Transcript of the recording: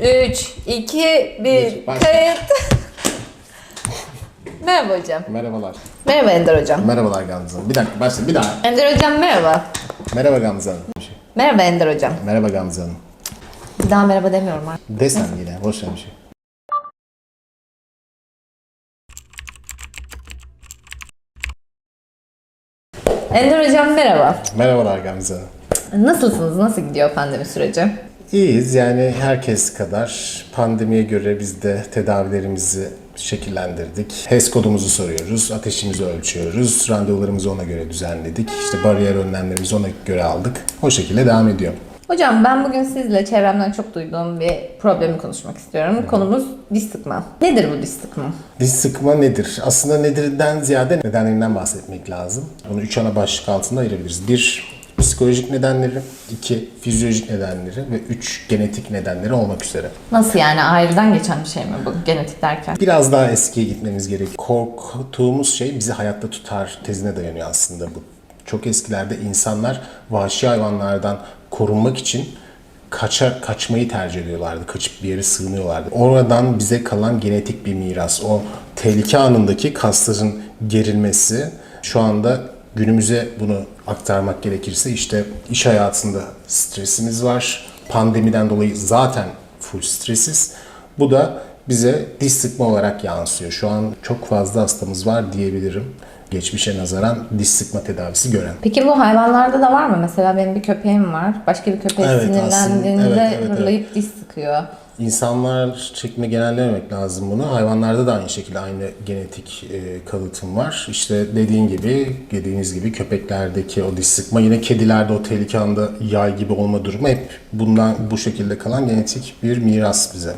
3, 2, 1, Bir, başla. kayıt. merhaba hocam. Merhabalar. Merhaba Ender hocam. Merhabalar Gamze Hanım. Bir dakika başla bir daha. Ender hocam merhaba. Merhaba Gamze Hanım. Merhaba Ender hocam. Merhaba Gamze Hanım. Bir daha merhaba demiyorum artık. Desen yine. Boş ver bir şey. Ender hocam merhaba. Merhabalar Gamze Hanım. Nasılsınız? Nasıl gidiyor pandemi süreci? İyiyiz yani herkes kadar pandemiye göre biz de tedavilerimizi şekillendirdik. HES kodumuzu soruyoruz, ateşimizi ölçüyoruz, randevularımızı ona göre düzenledik. İşte bariyer önlemlerimizi ona göre aldık. O şekilde devam ediyor. Hocam ben bugün sizle çevremden çok duyduğum bir problemi konuşmak istiyorum. Konumuz diş sıkma. Nedir bu diş sıkma? Diş sıkma nedir? Aslında nedirden ziyade nedenlerinden bahsetmek lazım. Bunu üç ana başlık altında ayırabiliriz. Bir, psikolojik nedenleri, iki, fizyolojik nedenleri ve üç, genetik nedenleri olmak üzere. Nasıl yani aileden geçen bir şey mi bu genetik derken? Biraz daha eskiye gitmemiz gerek. Korktuğumuz şey bizi hayatta tutar tezine dayanıyor aslında bu. Çok eskilerde insanlar vahşi hayvanlardan korunmak için kaça, kaçmayı tercih ediyorlardı. Kaçıp bir yere sığınıyorlardı. Oradan bize kalan genetik bir miras. O tehlike anındaki kasların gerilmesi şu anda günümüze bunu aktarmak gerekirse işte iş hayatında stresimiz var. Pandemiden dolayı zaten full stresiz. Bu da bize diş sıkma olarak yansıyor. Şu an çok fazla hastamız var diyebilirim. Geçmişe nazaran diş sıkma tedavisi gören. Peki bu hayvanlarda da var mı? Mesela benim bir köpeğim var. Başka bir köpek Evet, sinirlendiğinde aslında- evet, evet, evet. diş sıkıyor. İnsanlar şeklinde genellememek lazım bunu. Hayvanlarda da aynı şekilde aynı genetik e, kalıtım var. İşte dediğin gibi, dediğiniz gibi köpeklerdeki o diş sıkma, yine kedilerde o tehlike anında yay gibi olma durumu hep bundan bu şekilde kalan genetik bir miras bize.